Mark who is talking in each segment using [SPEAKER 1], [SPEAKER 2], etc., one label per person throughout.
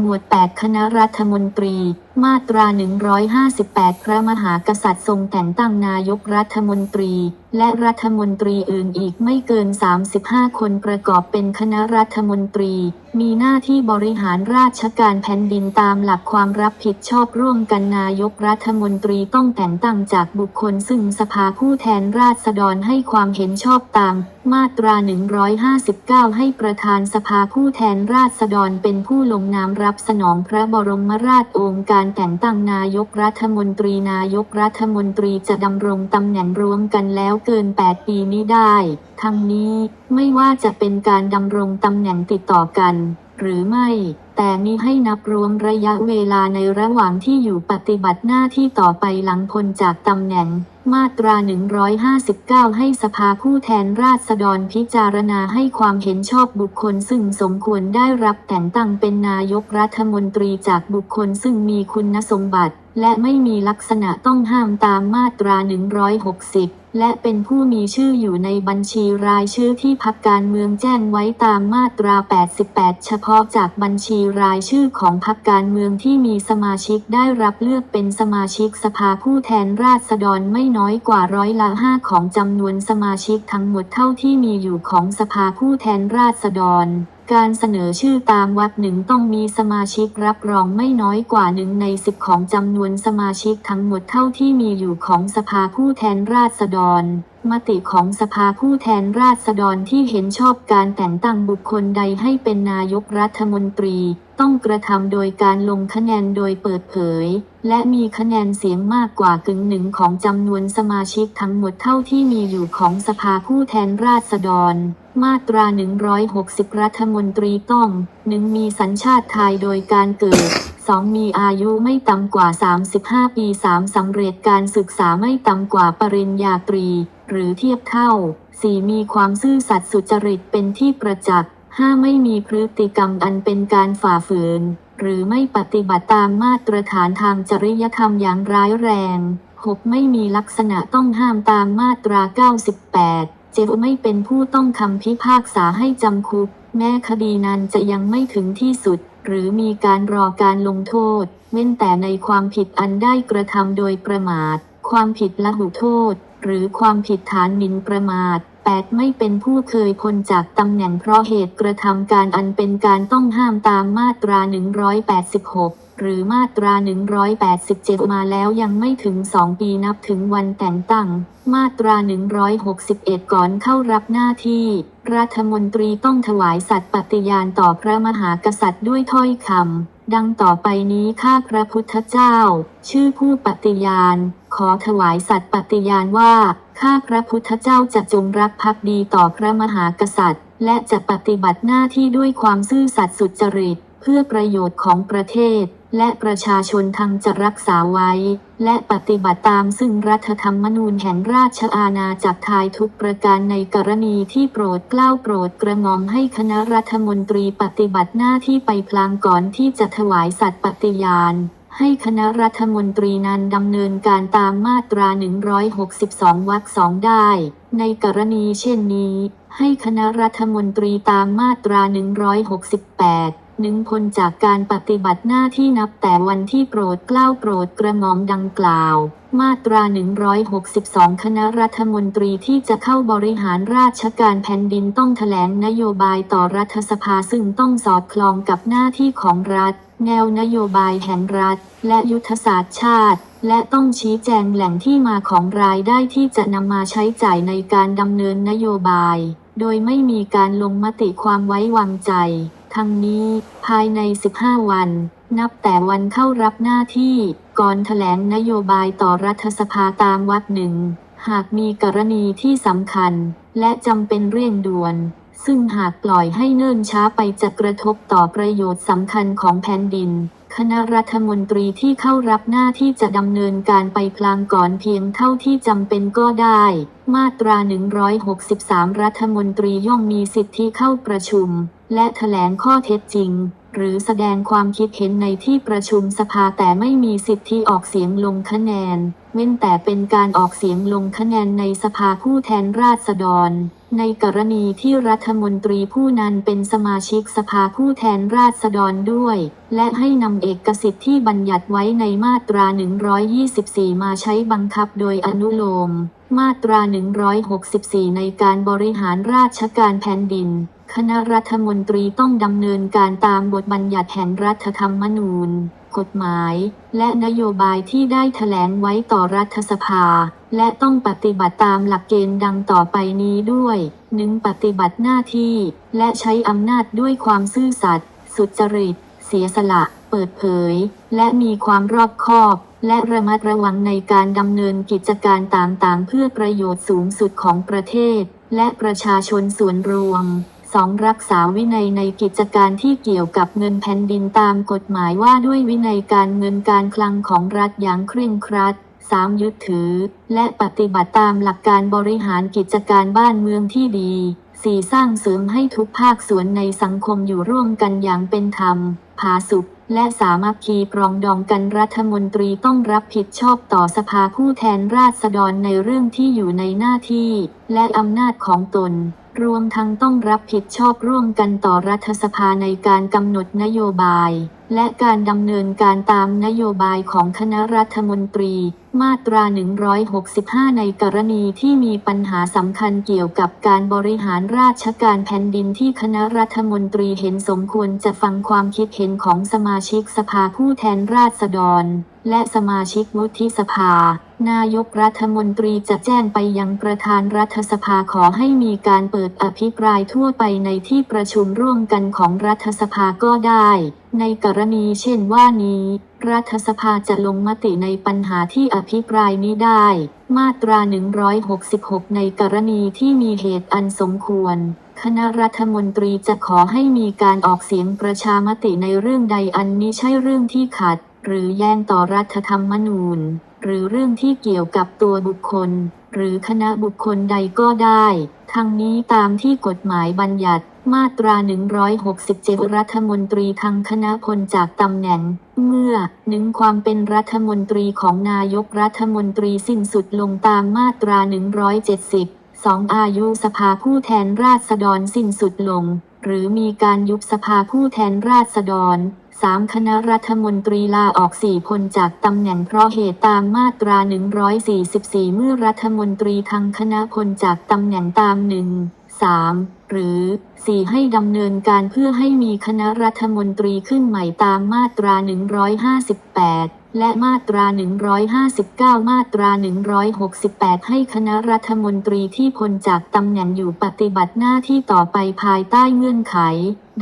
[SPEAKER 1] หมวด 8 คณะรัฐมนตรี มาตรา 158 พระมหากษัตริย์ทรงแต่งตั้งนายกรัฐมนตรี และรัฐมนตรีอื่นอีกไม่เกิน 35 คนประกอบเป็นคณะรัฐมนตรี มีหน้าที่บริหารราชการแผ่นดินตามหลักความรับผิดชอบร่วมกันนายกรัฐมนตรีต้องแต่งตั้งจากบุคคลซึ่งสภาผู้แทนราษฎรให้ความเห็นชอบตาม มาตรา 159 ให้ประธานสภาผู้แทนราษฎรเป็นผู้ลงนามรับสนองพระบรมราชโองการแต่งตั้งนายกรัฐมนตรีนายกรัฐมนตรีจะดำรงตำแหน่งรวมกันแล้วเกิน 8 ปีนี้ได้ ทั้งนี้ไม่ว่าจะเป็นการดำรงตำแหน่งติดต่อกัน หรือไม่ แต่มีให้นับรวมระยะเวลาในระหว่างที่อยู่ปฏิบัติหน้าที่ต่อไปหลังพ้นจากตำแหน่ง มาตรา 159 ให้สภาผู้แทนราษฎรพิจารณาให้ความเห็นชอบบุคคลซึ่งสมควรได้รับแต่งตั้งเป็นนายกรัฐมนตรีจากบุคคลซึ่งมีคุณสมบัติ และไม่มีลักษณะต้องห้ามตามมาตรา 160 และเป็นผู้มีชื่ออยู่ในบัญชีรายชื่อที่พักการเมืองแจ้งไว้ตามมาตรา 88 เฉพาะจากบัญชีรายชื่อของพักการเมืองที่มีสมาชิกได้รับเลือกเป็นสมาชิกสภาผู้แทนราษฎรไม่น้อยกว่าร้อยละห้าของจำนวนสมาชิกทั้งหมดเท่าที่มีอยู่ของสภาผู้แทนราษฎร การเสนอชื่อตามวรรคหนึ่งต้องมีสมาชิกรับรองไม่น้อยกว่าหนึ่งในสิบของจำนวนสมาชิกทั้งหมดเท่าที่มีอยู่ของสภาผู้แทนราษฎร มติของสภาผู้แทนราษฎรที่เห็นชอบการแต่งตั้งบุคคลใดให้เป็นนายกรัฐมนตรี ต้องกระทำโดยการลงคะแนนโดยเปิดเผย และมีคะแนนเสียงมากกว่ากึ่งหนึ่งของจำนวนสมาชิกทั้งหมดเท่าที่มีอยู่ของสภาผู้แทนราษฎร มาตรา 160 รัฐมนตรีต้อง 1. มีสัญชาติไทยโดยการเกิด 2. มีอายุไม่ต่ำกว่า 35 ปี 3. สำเร็จการศึกษาไม่ต่ำกว่าปริญญาตรี หรือเทียบเท่า 4. มีความซื่อสัตย์สุจริตเป็นที่ประจักษ์ 5. ไม่มีพฤติกรรมอันเป็นการฝ่าฝืน หรือไม่ปฏิบัติตามมาตรฐานทางจริยธรรมอย่างร้ายแรง 6. ไม่มีลักษณะต้องห้ามตามมาตรา 98 เจฟไม่เป็นผู้ต้องคำพิพากษาให้จำคุก แม้คดีนั้นจะยังไม่ถึงที่สุด หรือมีการรอการลงโทษ เว้นแต่ในความผิดอันได้กระทำโดยประมาท ความผิดละหุโทษ หรือความผิดฐานหมิ่นประมาท 8. ไม่เป็นผู้เคยพ้นจากตำแหน่งเพราะเหตุกระทำการอันเป็นการต้องห้ามตามมาตรา 186 หรือมาตรา 187 มาแล้วยังไม่ถึง 2 ปีนับถึงวันแต่งตั้ง มาตรา 161 ก่อนเข้ารับหน้าที่ รัฐมนตรีต้องถวายสัตย์ปฏิญาณต่อพระมหากษัตริย์ด้วยถ้อยคำ ดังต่อไปนี้ข้าพระพุทธเจ้า ชื่อผู้ปฏิญาณ ขอถวายสัตย์ปฏิญาณว่า ข้าพระพุทธเจ้าจะจงรักภักดีต่อพระมหากษัตริย์ และจะปฏิบัติหน้าที่ด้วยความซื่อสัตย์สุจริต เพื่อประโยชน์ของประเทศ และประชาชนทั้งจะรักษาไว้ และปฏิบัติตามซึ่งรัฐธรรมนูญแห่งราชอาณาจักรไทยทุกประการในกรณีที่โปรดเกล้าโปรดกระหม่อมให้คณะรัฐมนตรีปฏิบัติหน้าที่ไปพลางก่อนที่จะถวายสัตย์ปฏิญาณให้คณะรัฐมนตรีนั้นดำเนินการตามมาตรา 162 วรรคสองได้ ในกรณีเช่นนี้ ให้คณะรัฐมนตรีตามมาตรา 168 หนึ่งพ้นจากการปฏิบัติหน้าที่นับแต่วันที่โปรดเกล้าโปรดกระหม่อมดังกล่าว มาตรา 162 คณะรัฐมนตรีที่จะเข้าบริหารราชการแผ่นดินต้องแถลงนโยบายต่อรัฐสภาซึ่งต้องสอดคล้องกับหน้าที่ของรัฐ แนวนโยบายแห่งรัฐ และยุทธศาสตร์ชาติ และต้องชี้แจงแหล่งที่มาของรายได้ที่จะนำมาใช้จ่ายในการดำเนินนโยบาย โดยไม่มีการลงมติความไว้วางใจ ทั้งนี้ภายใน 15 วัน นับแต่วันเข้ารับหน้าที่ ก่อนแถลงนโยบายต่อรัฐสภาตามวรรคหนึ่ง หากมีกรณีที่สำคัญ และจำเป็นเร่งด่วน ซึ่งหากปล่อยให้เนิ่นช้าไปจะกระทบต่อประโยชน์สำคัญของแผ่นดิน คณะรัฐมนตรีที่เข้ารับหน้าที่จะดำเนินการไปพลางก่อนเพียงเท่าที่จำเป็นก็ได้ มาตรา 163 รัฐมนตรีย่อมมีสิทธิเข้าประชุม และแถลงข้อเท็จจริง หรือแสดงความคิดเห็นในที่ประชุมสภาแต่ไม่มีสิทธิออกเสียงลงคะแนน เว้นแต่เป็นการออกเสียงลงคะแนนในสภาผู้แทนราษฎร ในกรณีที่รัฐมนตรีผู้นั้นเป็นสมาชิกสภาผู้แทนราษฎรด้วย และให้นำเอกสิทธิ์ที่บัญญัติไว้ในมาตรา 124 มาใช้บังคับโดยอนุโลม มาตรา 164 ในการบริหารราชการแผ่นดิน คณะรัฐมนตรีต้องดำเนินการตามบทบัญญัติแห่งรัฐธรรมนูญ กฎหมาย และนโยบายที่ได้แถลงไว้ต่อรัฐสภา และต้องปฏิบัติตามหลักเกณฑ์ดังต่อไปนี้ด้วย 1. ปฏิบัติหน้าที่ และใช้อำนาจด้วยความซื่อสัตย์ สุจริต เสียสละ เปิดเผย และมีความรอบคอบและระมัดระวังในการดำเนินกิจการต่างๆ เพื่อประโยชน์สูงสุดของประเทศ และประชาชนส่วนรวม 2. รักษาวินัยในกิจการที่เกี่ยวกับเงินแผ่นดินตามกฎหมายว่าด้วยวินัยการเงินการคลังของรัฐอย่างเคร่งครัด 3. ยึดถือ และปฏิบัติตามหลักการบริหารกิจการบ้านเมืองที่ดี 4. สร้างเสริมให้ทุกภาคส่วนในสังคมอยู่ร่วมกันอย่างเป็นธรรม ผาสุกและสามัคคีปรองดองกันรัฐมนตรีต้องรับผิดชอบต่อสภาผู้แทนราษฎรในเรื่องที่อยู่ในหน้าที่ และอำนาจของตน รวมทั้งต้องรับผิดชอบร่วมกันต่อรัฐสภาในการกำหนดนโยบาย และการดำเนินการตามนโยบายของคณะรัฐมนตรี มาตรา 165 ในกรณีที่มีปัญหาสำคัญเกี่ยวกับการบริหารราชการแผ่นดินที่คณะรัฐมนตรีเห็นสมควรจะฟังความคิดเห็นของสมาชิกสภาผู้แทนราษฎร และสมาชิกวุฒิสภา นายกรัฐมนตรีจะแจ้งไปยังประธานรัฐสภาขอให้มีการเปิดอภิปรายทั่วไปในที่ประชุมร่วมกันของรัฐสภาก็ได้ในกรณีเช่นว่านี้ รัฐสภาจะลงมติในปัญหาที่อภิปรายนี้ได้ มาตรา 166 ในกรณีที่มีเหตุอันสมควร คณะรัฐมนตรีจะขอให้มีการออกเสียงประชามติในเรื่องใดอันนี้ใช่เรื่องที่ขัด หรือแย้งต่อรัฐธรรมนูญ หรือเรื่องที่เกี่ยวกับตัวบุคคล หรือคณะบุคคลใดก็ได้ ทั้งนี้ตามที่กฎหมายบัญญัติ มาตรา 167 รัฐมนตรีทางคณะพลจากตำแหน่ง เมื่อหนึ่งความเป็นรัฐมนตรีของนายกรัฐมนตรีสิ้นสุดลงตามมาตรา 170 2. อายุสภาผู้แทนราษฎรสิ้นสุดลง หรือมีการยุบสภาผู้แทนราษฎร 3. คณะรัฐมนตรีลาออกสี่คนจากตำแหน่งเพราะเหตุตามมาตรา 144 เมื่อรัฐมนตรีทางคณะพลจากตำแหน่งตามหนึ่ง 3. หรือ 4. ให้ดำเนินการเพื่อให้มีคณะรัฐมนตรีขึ้นใหม่ตามมาตรา 158 และมาตรา 159 มาตรา 168 ให้คณะรัฐมนตรีที่พ้นจากตำแหน่งอยู่ปฏิบัติหน้าที่ต่อไปภายใต้เงื่อนไข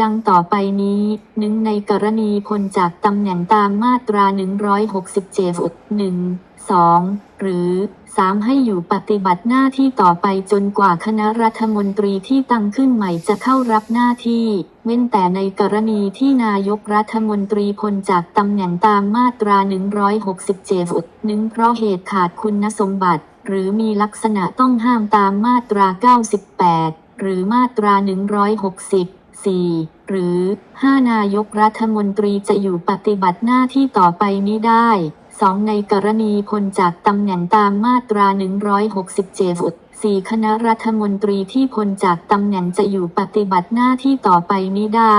[SPEAKER 1] ดังต่อไปนี้หนึ่งในกรณีพ้นจากตำแหน่งตามมาตรา 167 1 2 หรือ 3. ให้อยู่ปฏิบัติหน้าที่ต่อไปจนกว่าคณะรัฐมนตรีที่ตั้งขึ้นใหม่จะเข้ารับหน้าที่ เว้นแต่ในกรณีที่นายกรัฐมนตรีพ้นจากตำแหน่งตามมาตรา 167หนึ่งเพราะเหตุขาดคุณสมบัติ หรือมีลักษณะต้องห้ามตามมาตรา 98 หรือมาตรา 160 4. หรือ 5 นายกรัฐมนตรีจะอยู่ปฏิบัติหน้าที่ต่อไปนี้ได้ 2. ในกรณีพ้นจากตำแหน่งตามมาตรา 167 4. คณะรัฐมนตรีที่พ้นจากตำแหน่งจะอยู่ปฏิบัติหน้าที่ต่อไปนี้ได้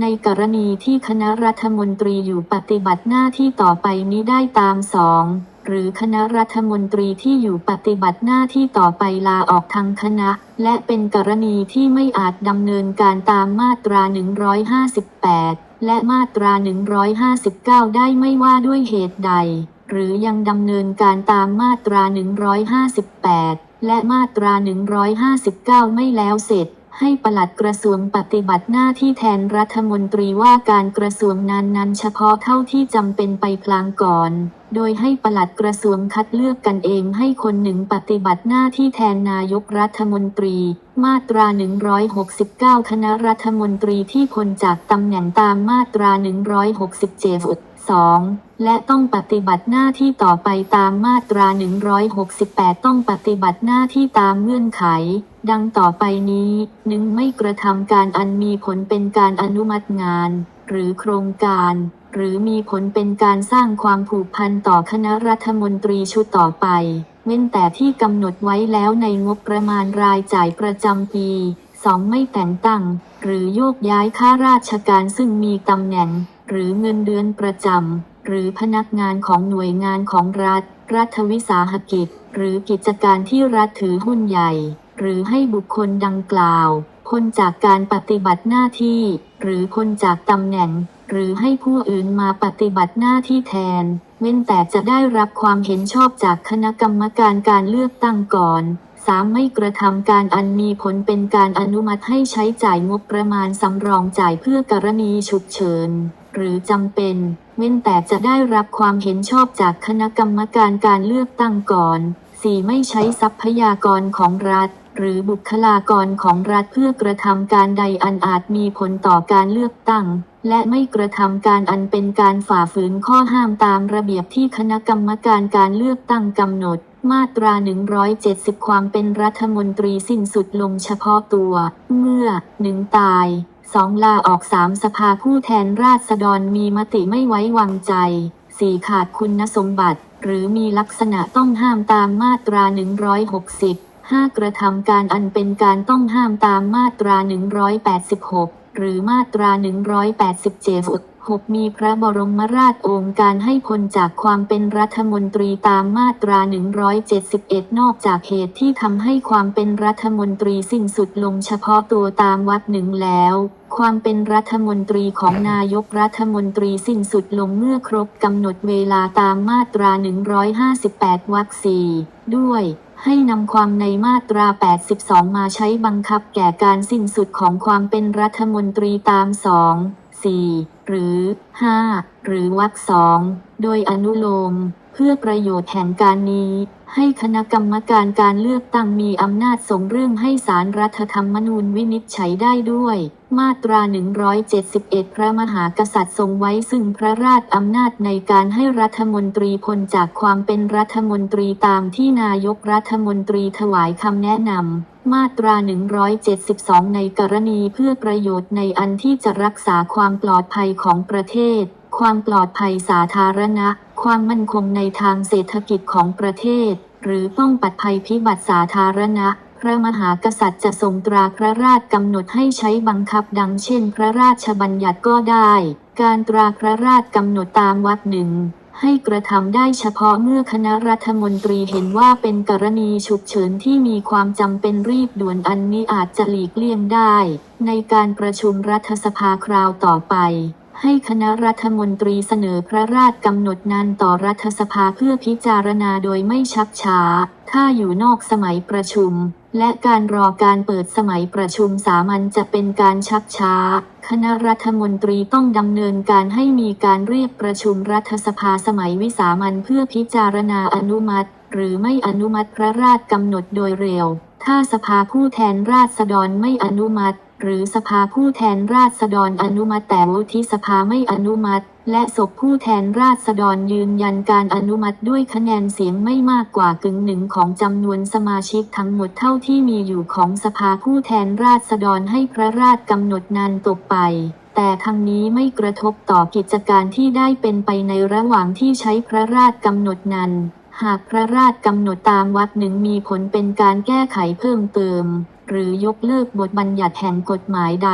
[SPEAKER 1] ในกรณีที่คณะรัฐมนตรีอยู่ปฏิบัติหน้าที่ต่อไปนี้ได้ตาม 2 หรือคณะรัฐมนตรีที่อยู่ปฏิบัติหน้าที่ต่อไปลาออกทางคณะ และเป็นกรณีที่ไม่อาจดำเนินการตามมาตรา 158 และมาตรา 159 ได้ไม่ว่าด้วยเหตุใด หรือยังดำเนินการตามมาตรา 158 และมาตรา 159 ไม่แล้วเสร็จ ให้ปลัดกระทรวงปฏิบัติหน้าที่แทนรัฐมนตรีว่าการกระทรวงนั้นๆเฉพาะเท่าที่จำเป็นไปพลางก่อน โดยให้ปลัดกระทรวงคัดเลือกกันเองให้คนหนึ่งปฏิบัติหน้าที่แทนนายกรัฐมนตรี มาตรา 169 คณะรัฐมนตรีที่พ้นจากตำแหน่งตามมาตรา 167 2. และต้องปฏิบัติหน้าที่ต่อไปตามมาตรา 168 ต้องปฏิบัติหน้าที่ตามเงื่อนไข ดังต่อไปนี้หนึ่งไม่กระทำการอันมีผลเป็นการอนุมัติงาน หรือโครงการ หรือมีผลเป็นการสร้างความผูกพันต่อคณะรัฐมนตรีชุดต่อไป เว้นแต่ที่กำหนดไว้แล้วในงบประมาณรายจ่ายประจำปี 2. ไม่แต่งตั้ง หรือโยกย้ายข้าราชการซึ่งมีตำแหน่ง หรือเงินเดือนประจำ หรือพนักงานของหน่วยงานของรัฐ รัฐวิสาหกิจ หรือกิจการที่รัฐถือหุ้นใหญ่ หรือให้บุคคลดังกล่าวพ้นจากการปฏิบัติหน้าที่ หรือพ้นจากตำแหน่ง หรือให้ผู้อื่นมาปฏิบัติหน้าที่แทน เว้นแต่จะได้รับความเห็นชอบจากคณะกรรมการการเลือกตั้งก่อนสามไม่กระทำการอันมีผลเป็นการอนุมัติให้ใช้จ่ายงบประมาณสำรองจ่ายเพื่อกรณีฉุกเฉิน หรือจำเป็น เว้นแต่จะได้รับความเห็นชอบจากคณะกรรมการการเลือกตั้งก่อน 4. ไม่ใช้ทรัพยากรของรัฐ หรือบุคลากรของรัฐเพื่อกระทำการใดอันอาจมีผลต่อการเลือกตั้ง และไม่กระทำการอันเป็นการฝ่าฝืนข้อห้ามตามระเบียบที่คณะกรรมการการเลือกตั้งกำหนดมาตรา 170 ความเป็นรัฐมนตรีสิ้นสุดลงเฉพาะตัว เมื่อ 1. ตาย 2. ลาออก 3. สภาผู้แทนราษฎรมีมติไม่ไว้วางใจ 4. ขาดคุณสมบัติ หรือมีลักษณะต้องห้ามตามมาตรา 160 5. กระทำการอันเป็นการต้องห้ามตามมาตรา 186 หรือมาตรา 187 6. มีพระบรมราชโองการให้พ้นจากความเป็นรัฐมนตรีตามมาตรา 171 นอกจากเหตุที่ทำให้ความเป็นรัฐมนตรีสิ้นสุดลงเฉพาะตัวตามวรรคหนึ่งแล้ว ความเป็นรัฐมนตรีของนายกรัฐมนตรีสิ้นสุดลงเมื่อครบกำหนดเวลาตามมาตรา 158 วรรคสี่ด้วย ให้นำความในมาตรา 82 มาใช้บังคับแก่การสิ้นสุดของความเป็นรัฐมนตรีตาม 2 4 หรือ 5 หรือวรรคสองโดยอนุโลม เพื่อประโยชน์แห่งการนี้ ให้คณะกรรมการการเลือกตั้งมีอำนาจส่งเรื่องให้สารรัฐธรรมนูญวินิจฉัยได้ด้วย มาตรา 171 พระมหากษัตริย์ทรงไว้ซึ่งพระราชอำนาจในการให้รัฐมนตรีพ้นจากความเป็นรัฐมนตรีตามที่นายกรัฐมนตรีถวายคำแนะนำ มาตรา 172 ในกรณีเพื่อประโยชน์ในอันที่จะรักษาความปลอดภัยของประเทศ ความปลอดภัยสาธารณะ ความมั่นคงในทางเศรษฐกิจของประเทศ หรือป้องปัดภัยพิบัติสาธารณะ พระมหากษัตริย์จะทรงตราพระราชกำหนดให้ใช้บังคับดังเช่น พระราชบัญญัติก็ได้ การตราพระราชกำหนดตามวรรคหนึ่ง ให้กระทำได้เฉพาะเมื่อคณะรัฐมนตรีเห็นว่าเป็นกรณีฉุกเฉินที่มีความจำเป็นรีบด่วนอันนี้อาจจะหลีกเลี่ยงได้ ในการประชุมรัฐสภาคราวต่อไป ให้คณะรัฐมนตรีเสนอพระราชกำหนดนั้นต่อรัฐสภาเพื่อพิจารณาโดยไม่ชักช้า ถ้าอยู่นอกสมัยประชุม และการรอการเปิดสมัยประชุมสามัญจะเป็นการชักช้า คณะรัฐมนตรีต้องดำเนินการให้มีการเรียกประชุมรัฐสภาสมัยวิสามัญเพื่อพิจารณาอนุมัติ หรือไม่อนุมัติพระราชกำหนดโดยเร็ว ถ้าสภาผู้แทนราษฎรไม่อนุมัติ หรือสภาผู้แทนราษฎรอนุมัติแต่วุฒิสภาไม่อนุมัติ และศพผู้แทนราษฎรยืนยันการอนุมัติด้วยคะแนนเสียงไม่มากกว่ากึ่งหนึ่งของจำนวนสมาชิกทั้งหมดเท่าที่มีอยู่ของสภาผู้แทนราษฎรให้พระราชกำหนดนานตกไปแต่ทั้งนี้ไม่กระทบต่อกิจการที่ได้เป็นไปในระหว่างที่ใช้พระราชกำหนดนั้น หากพระราชกำหนดตามวรรคหนึ่งมีผลเป็นการแก้ไขเพิ่มเติม หรือยกเลิกบทบัญญัติแห่งกฎหมายใด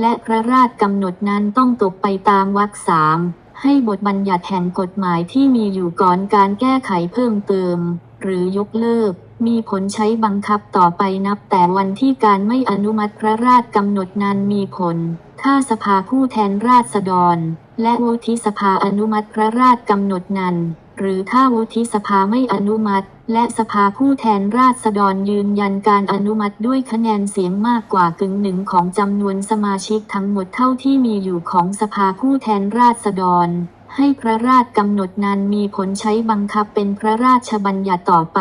[SPEAKER 1] และพระราชกำหนดนั้นต้องตกไปตามวรรคสามให้บทบัญญัติแห่งกฎหมายที่มีอยู่ก่อนการแก้ไขเพิ่มเติม หรือยกเลิก มีผลใช้บังคับต่อไปนับแต่วันที่การไม่อนุมัติพระราชกำหนดนั้นมีผล ถ้าสภาผู้แทนราษฎร และวุฒิสภาอนุมัติพระราชกำหนดนั้น หรือถ้าวุฒิสภาไม่อนุมัติ และสภาผู้แทนราษฎรยืนยันการอนุมัติด้วยคะแนนเสียงมากกว่ากึ่งหนึ่งของจำนวนสมาชิกทั้งหมดเท่าที่มีอยู่ของสภาผู้แทนราษฎร ให้พระราชกำหนดนั้นมีผลใช้บังคับเป็นพระราชบัญญัติต่อไป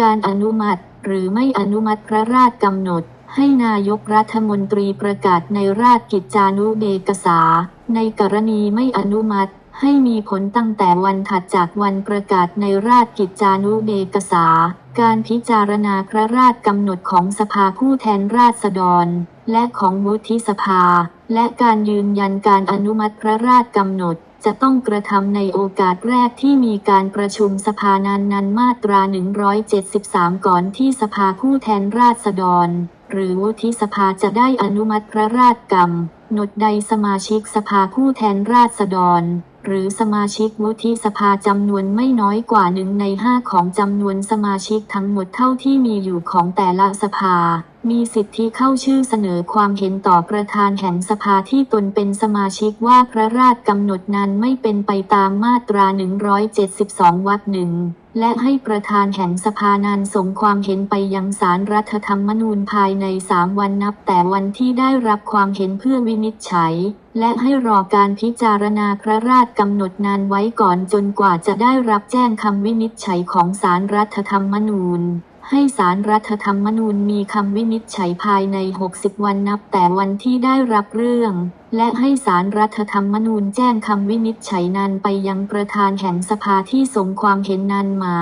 [SPEAKER 1] การอนุมัติ หรือไม่อนุมัติพระราชกำหนดให้นายกรัฐมนตรีประกาศในราชกิจจานุเบกษา ในกรณีไม่อนุมัติ ให้มีผลตั้งแต่วันถัดจากวันประกาศในราชกิจจานุเบกษา การพิจารณาพระราชกำหนดของสภาผู้แทนราษฎร และของวุฒิสภา และการยืนยันการอนุมัติพระราชกำหนดจะต้องกระทำในโอกาสแรกที่มีการประชุมสภานันนันมาตรา 173 ก่อนที่สภาผู้แทนราษฎร หรือวุฒิสภาจะได้อนุมัติพระราชกำหนดใดสมาชิกสภาผู้แทนราษฎร หรือสมาชิกวุฒิสภาจำนวนไม่น้อยกว่าหนึ่งในห้าของจำนวนสมาชิกทั้งหมดเท่าที่มีอยู่ของแต่ละสภา มีสิทธิเข้าชื่อเสนอความเห็นต่อประธานแห่งสภาที่ตนเป็นสมาชิกว่าพระราชกำหนดนั้นไม่เป็นไปตามมาตรา 172 วรรคหนึ่ง และให้ประธานแห่งสภานันส่งความเห็นไปยังสารรัฐธรรมนูญภายใน 3 วันนับแต่วันที่ได้รับความเห็นเพื่อวินิจฉัย และให้รอการพิจารณาพระราชกำหนดนานไว้ก่อนจนกว่าจะได้รับแจ้งคำวินิจฉัยของสารรัฐธรรมนูญ ให้สารรัฐธรรมนูญมีคำวินิจฉัยภายใน 60 วันนับแต่วันที่ได้รับเรื่อง และให้สารรัฐธรรมนูญแจ้งคำวินิจฉัยนั้นไปยังประธานแห่งสภาที่ส่งความเห็นนั้นมา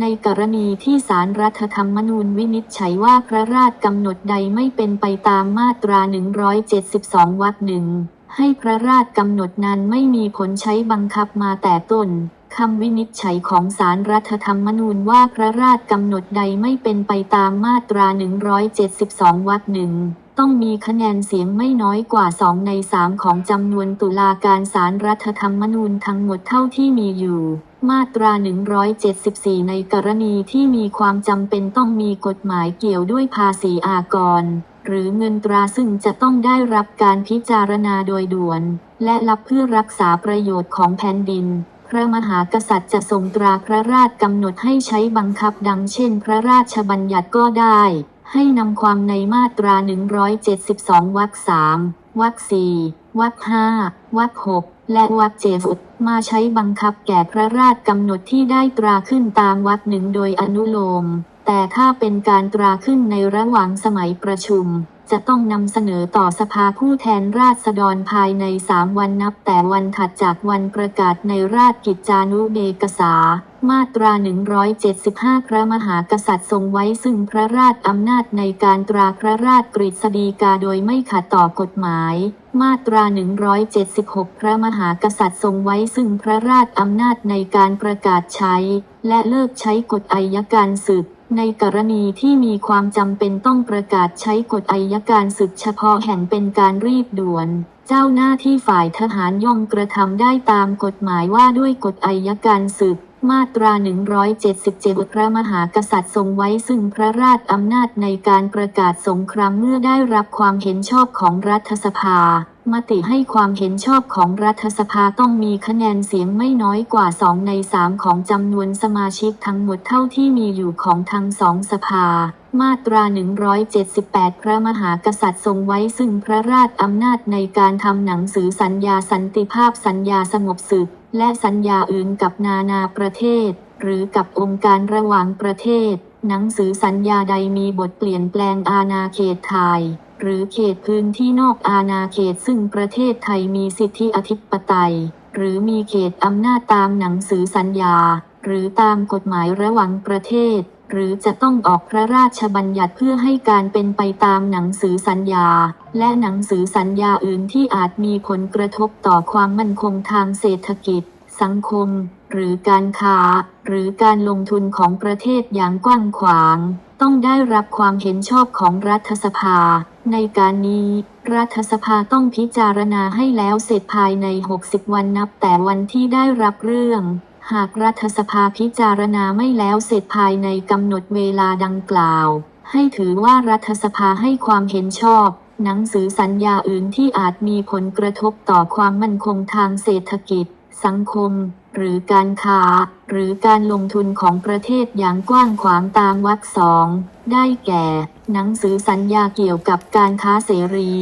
[SPEAKER 1] ในกรณีที่สารรัฐธรรมนูญวินิจฉัยว่าพระราชกำหนดใดไม่เป็นไปตามมาตรา 172 วรรคหนึ่งให้พระราชกำหนดนั้นไม่มีผลใช้บังคับมาแต่ต้น คำวินิจฉัยของสารรัฐธรรมนูญว่าพระราชกำหนดใดไม่เป็นไปตามมาตรา 172 วรรคหนึ่งต้องมีคะแนนเสียงไม่น้อยกว่า 2 ใน 3 ของจำนวนตุลาการสารรัฐธรรมนูญทั้งหมดเท่าที่มีอยู่ มาตรา 174 ในกรณีที่มีความจำเป็นต้องมีกฎหมายเกี่ยวด้วยภาษีอากร หรือเงินตราซึ่งจะต้องได้รับการพิจารณาโดยด่วน และรับเพื่อรักษาประโยชน์ของแผ่นดิน พระมหากษัตริย์จะทรงตราพระราชกำหนดให้ใช้บังคับดังเช่น พระราชบัญญัติก็ได้ ให้นำความในมาตรา 172 วรรคสามวรรคสี่วรรคห้าวรรคหกและวรรคเจ็ดมาใช้บังคับแก่พระราชกำหนดที่ได้ตราขึ้นตามวรรคหนึ่งโดยอนุโลม แต่ถ้าเป็นการตราขึ้นในระหว่างสมัยประชุม จะต้องนำเสนอต่อสภาผู้แทนราษฎรภายใน 3 วันนับแต่วันถัดจากวันประกาศในราชกิจจานุเบกษา มาตรา 175 พระมหากษัตริย์ทรงไว้ซึ่งพระราชอำนาจในการตราพระราชกฤษฎีกาโดยไม่ขัดต่อกฎหมายมาตรา 176 พระมหากษัตริย์ทรงไว้ซึ่งพระราชอำนาจในการประกาศใช้ และเลิกใช้กฎอัยการศึก ในกรณีที่มีความจำเป็นต้องประกาศใช้กฎอัยการศึกเฉพาะแห่งเป็นการรีบด่วน เจ้าหน้าที่ฝ่ายทหารย่อมกระทำได้ตามกฎหมายว่าด้วยกฎอัยการศึก มาตรา 177 พระมหากษัตริย์ทรงไว้ซึ่งพระราชอำนาจในการประกาศสงครามเมื่อได้รับความเห็นชอบของรัฐสภา มติให้ความเห็นชอบของรัฐสภาต้องมีคะแนนเสียงไม่น้อยกว่า 2 ใน 3 ของจำนวนสมาชิกทั้งหมดเท่าที่มีอยู่ของทั้งสองสภา มาตรา 178 พระมหากษัตริย์ทรงไว้ซึ่งพระราชอำนาจในการทำหนังสือสัญญาสันติภาพสัญญาสงบศึก และสัญญาอื่นกับนานาประเทศ หรือกับองค์การระหว่างประเทศ หนังสือสัญญาใดมีบทเปลี่ยนแปลงอาณาเขตไทย หรือเขตพื้นที่นอกอาณาเขตซึ่งประเทศไทยมีสิทธิอธิปไตย หรือมีเขตอำนาจตามหนังสือสัญญา หรือตามกฎหมายระหว่างประเทศ หรือจะต้องออกพระราชบัญญัติเพื่อให้การเป็นไปตามหนังสือสัญญา และหนังสือสัญญาอื่นที่อาจมีผลกระทบต่อความมั่นคงทางเศรษฐกิจ สังคม หรือการค้า หรือการลงทุนของประเทศอย่างกว้างขวาง ต้องได้รับความเห็นชอบของรัฐสภา ในการนี้ รัฐสภาต้องพิจารณาให้แล้วเสร็จภายใน 60 วันนับแต่วันที่ได้รับเรื่อง หากรัฐสภาพิจารณาไม่แล้วเสร็จภายในกำหนดเวลาดังกล่าว ให้ถือว่ารัฐสภาให้ความเห็นชอบ หนังสือสัญญาอื่นที่อาจมีผลกระทบต่อความมั่นคงทางเศรษฐกิจ สังคม หรือการค้า หรือการลงทุนของประเทศอย่างกว้างขวางตามวรรคสองได้แก่ หนังสือสัญญาเกี่ยวกับการค้าเสรี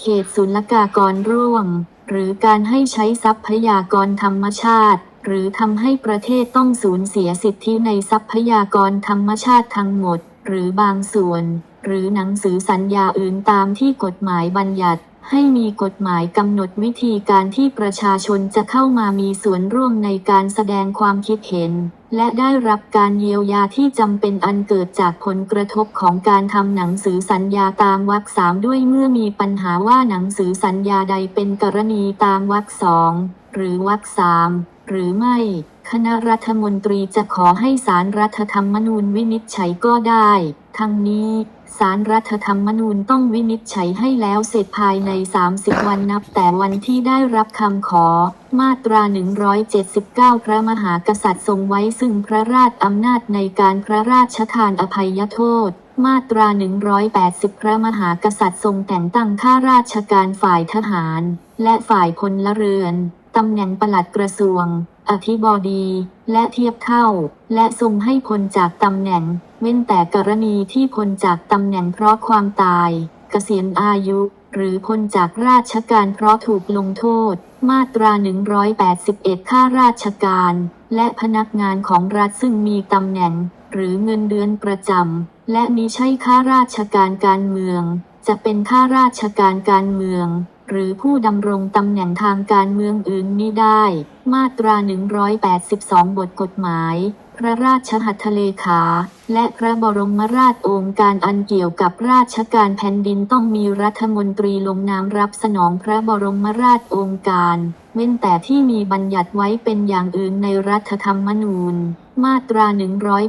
[SPEAKER 1] เขตศุลกากรร่วม หรือการให้ใช้ทรัพยากรธรรมชาติ หรือทำให้ประเทศต้องสูญเสียสิทธิในทรัพยากรธรรมชาติทั้งหมด หรือบางส่วน หรือหนังสือสัญญาอื่นตามที่กฎหมายบัญญัติ ให้มีกฎหมายกำหนดวิธีการที่ประชาชนจะเข้ามามีส่วนร่วมในการแสดงความคิดเห็น และได้รับการเยียวยาที่จำเป็นอันเกิดจากผลกระทบของการทำหนังสือสัญญาตามวรรคสามด้วยเมื่อมีปัญหาว่าหนังสือสัญญาใดเป็นกรณีตามวรรคสองหรือวรรคสาม หรือไม่ คณะรัฐมนตรีจะขอให้สารรัฐธรรมนูญวินิจฉัยก็ได้ ทั้งนี้สารรัฐธรรมนูญต้องวินิจฉัยให้แล้วเสร็จภายใน 30 วันนับแต่วันที่ได้รับคำขอ มาตรา 179 พระมหากษัตริย์ทรงไว้ซึ่งพระราชอำนาจในการพระราชทานอภัยโทษ มาตรา 180 พระมหากษัตริย์ทรงแต่งตั้งข้าราชการฝ่ายทหาร และฝ่ายพลเรือน ตำแหน่งปลัดกระทรวง อธิบดี และเทียบเท่า และทรงให้พ้นจากตำแหน่ง เว้นแต่กรณีที่พ้นจากตำแหน่งเพราะความตาย เกษียณอายุ หรือพ้นจากราชการเพราะถูกลงโทษ มาตรา 181 ข้าราชการ และพนักงานของรัฐซึ่งมีตำแหน่ง หรือเงินเดือนประจำและมิใช่ข้าราชการการเมือง จะเป็นข้าราชการการเมือง หรือผู้ดำรงตำแหน่งทางการเมืองอื่นมิได้ มาตรา 182 บทกฎหมาย พระราชหัตถเลขา และพระบรมราชโองการอันเกี่ยวกับราชการแผ่นดินต้องมีรัฐมนตรีลงนามรับสนองพระบรมราชโองการ เว้นแต่ที่มีบัญญัติไว้เป็นอย่างอื่นในรัฐธรรมนูญ มาตรา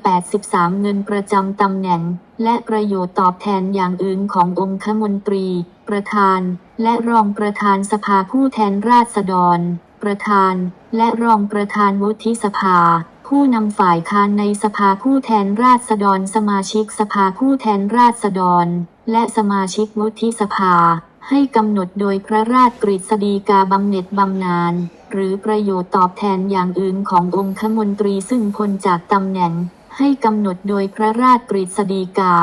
[SPEAKER 1] 183 เงินประจำตำแหน่ง และประโยชน์ตอบแทนอย่างอื่นขององคมนตรี ประธาน และรองประธานสภาผู้แทนราษฎร ประธาน และรองประธานวุฒิสภา ผู้นำฝ่ายค้านในสภาผู้แทนราษฎร สมาชิกสภาผู้แทนราษฎร และสมาชิกวุฒิสภา ให้กำหนดโดยพระราชกฤษฎีกาบำเหน็จบำนาญหรือประโยชน์ตอบแทนอย่างอื่นขององคมนตรีซึ่งพ้นจากตำแหน่ง ให้กำหนดโดยพระราชกฤษฎีกา